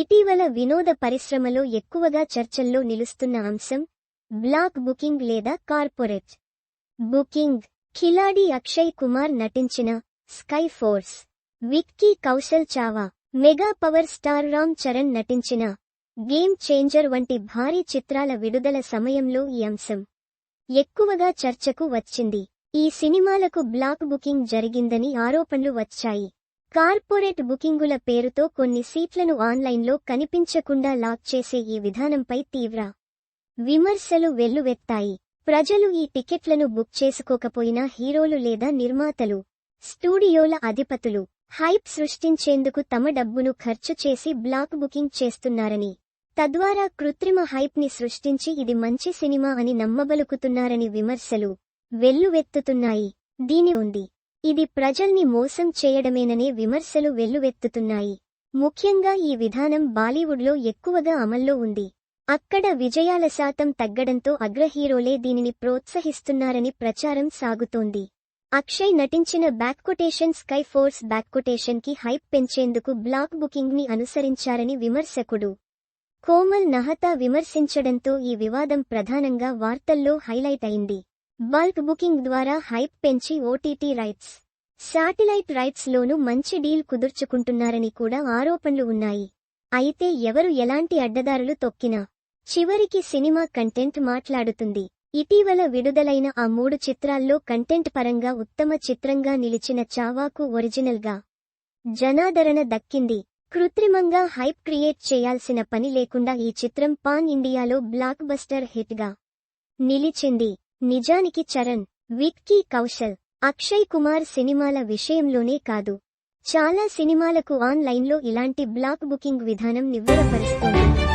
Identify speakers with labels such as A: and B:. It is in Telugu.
A: ఇటీవల వినోద పరిశ్రమలో ఎక్కువగా చర్చల్లో నిలుస్తున్న అంశం బ్లాక్ బుకింగ్ లేదా కార్పొరేట్. బుకింగ్ ఖిలాడి అక్షయ్ కుమార్ నటించిన Sky Force Vicky Kaushal Chhaava mega power star Ram Charan నటించిన గేమ్ చేంజర్ వంటి భారీ చిత్రాల విడుదల సమయంలో ఈ అంశం ఎక్కువగా చర్చకు వచ్చింది. ఈ సినిమాలకు బ్లాక్ బుకింగ్ జరిగిందని ఆరోపణలు వచ్చాయి. కార్పొరేట్ బుకింగుల పేరుతో కొన్ని సీట్లను ఆన్లైన్లో కనిపించకుండా లాక్ చేసే ఈ విధానంపై తీవ్ర విమర్శలు వెల్లువెత్తాయి. ప్రజలు ఈ టికెట్లను బుక్ చేసుకోకపోయినా హీరోలు లేదా నిర్మాతలు స్టూడియోల అధిపతులు హైప్ సృష్టించేందుకు తమ డబ్బును ఖర్చు చేసి బ్లాక్ బుకింగ్ చేస్తున్నారని తద్వారా కృత్రిమ హైప్ని సృష్టించి ఇది మంచి సినిమా అని నమ్మబలుకుతున్నారని విమర్శలు వెల్లువెత్తుతున్నాయి. దీని ఉంది. ఇది ప్రజల్ని మోసం చేయడమేననే విమర్శలు వెల్లువెత్తుతున్నాయి. ముఖ్యంగా ఈ విధానం బాలీవుడ్లో ఎక్కువగా అమల్లో ఉంది. అక్కడ విజయాల శాతం తగ్గడంతో అగ్రహీరోలే దీనిని ప్రోత్సహిస్తున్నారని ప్రచారం సాగుతోంది. అక్షయ్ నటించిన బ్యాక్కొటేషన్ స్కై ఫోర్స్ బ్యాక్కొటేషన్కి హైప్ పెంచేందుకు బ్లాక్ బుకింగ్ని అనుసరించారని విమర్శకుడు. కోమల్ నహతా విమర్శించడంతో ఈ వివాదం ప్రధానంగా వార్తల్లో హైలైట్ అయింది. బల్క్ బుకింగ్ ద్వారా హైప్ పెంచి ఓటీటీ రైట్స్ శాటిలైట్ రైట్స్ లోనూ మంచి డీల్ కుదుర్చుకుంటున్నారని కూడా ఆరోపణలు ఉన్నాయి. అయితే ఎవరు ఎలాంటి అడ్డదారులు తొక్కినా చివరికి సినిమా కంటెంట్ మాట్లాడుతుంది. ఇటీవల విడుదలైన ఆ మూడు చిత్రాల్లో కంటెంట్ పరంగా ఉత్తమ చిత్రంగా నిలిచిన చావాకు ఒరిజినల్గా జనాదరణ దక్కింది. కృత్రిమంగా హైప్ క్రియేట్ చేయాల్సిన పని లేకుండా ఈ చిత్రం పాన్ ఇండియాలో బ్లాక్ బస్టర్ హిట్గా నిలిచింది. నిజానికి చరణ్ విక్కీ కౌశల్ అక్షయ్ కుమార్ సినిమాల విషయంలోనే కాదు. చాలా సినిమాలకు ఆన్లైన్లో ఇలాంటి బ్లాక్ బుకింగ్ విధానం నివ్వరపరుస్తుంది.